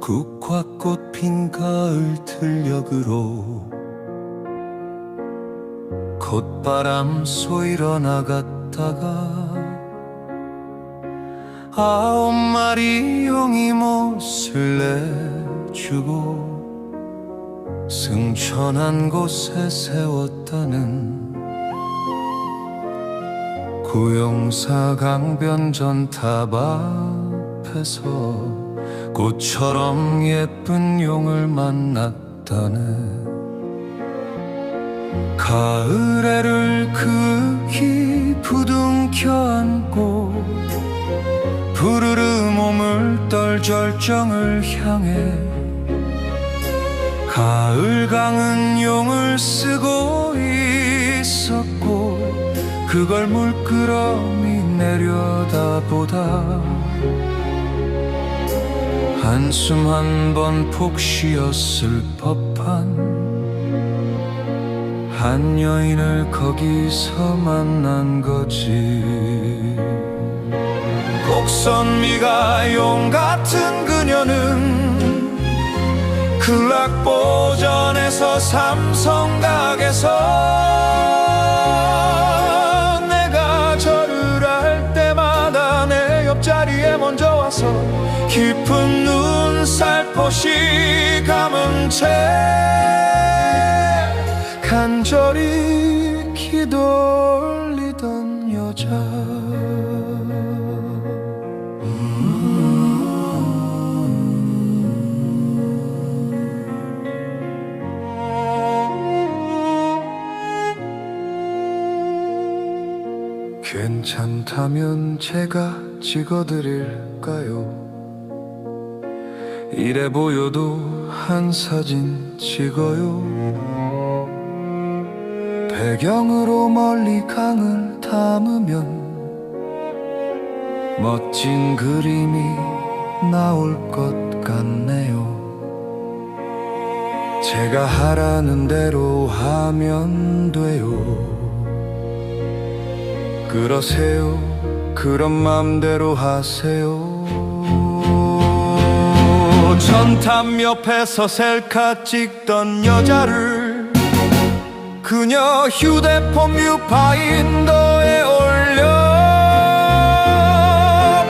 국화꽃 핀 가을 들녘으로 콧바람 쏘이러 나갔다가 아홉 마리 용이 못을 내주고 승천한 곳에 세웠다는 구용사 강변 전 탑 앞에서 꽃처럼 예쁜 용을 만났다네 가을애를 그히 부둥켜 안고 부르르 몸을 떨 절정을 향해 가을강은 용을 쓰고 있었고 그걸 물끄러미 내려다보다 한숨 한 번 폭 쉬었을 법한 한 여인을 거기서 만난 거지. 곡선미가 용 같은 그녀는 극락보전에서 삼성각에서 내가 절을 할 때마다 내 옆자리에 먼저 와서 깊은 눈살포시 감은 채 간절히 기도 올리던 여자 괜찮다면 제가 찍어드릴까요? 이래 보여도 한 사진 찍어요 배경으로 멀리 강을 담으면 멋진 그림이 나올 것 같네요. 제가 하라는 대로 하면 돼요. 그러세요. 그런 맘대로 하세요. 전탑 옆에서 셀카 찍던 여자를 그녀 휴대폰 뷰파인더에 올려.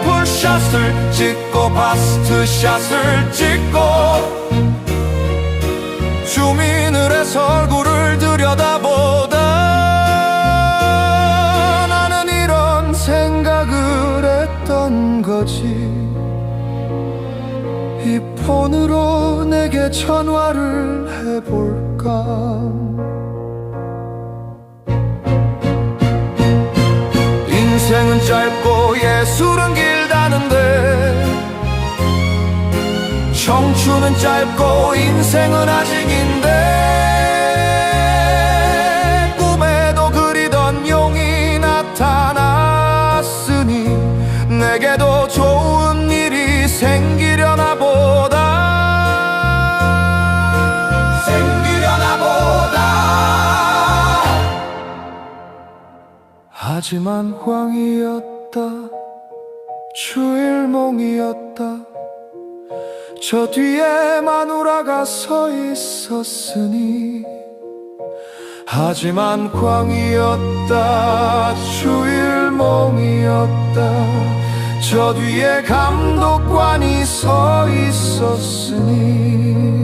풀샷을 찍고 바스트샷을 찍고. 주민을 해서 얼굴을 들여다보다. 나는 이런 생각을 했던 거지. 이 폰으로 내게 전화를 해볼까 인생은 짧고 예술은 길다는데 청춘은 짧고 인생은 아직인데 꿈에도 그리던 용이 나타났으니 내게도 하지만 황이었다. 주일몽이었다. 저 뒤에 마누라가 서 있었으니 하지만 광이었다. 주일몽이었다. 저 뒤에 감독관이 서 있었으니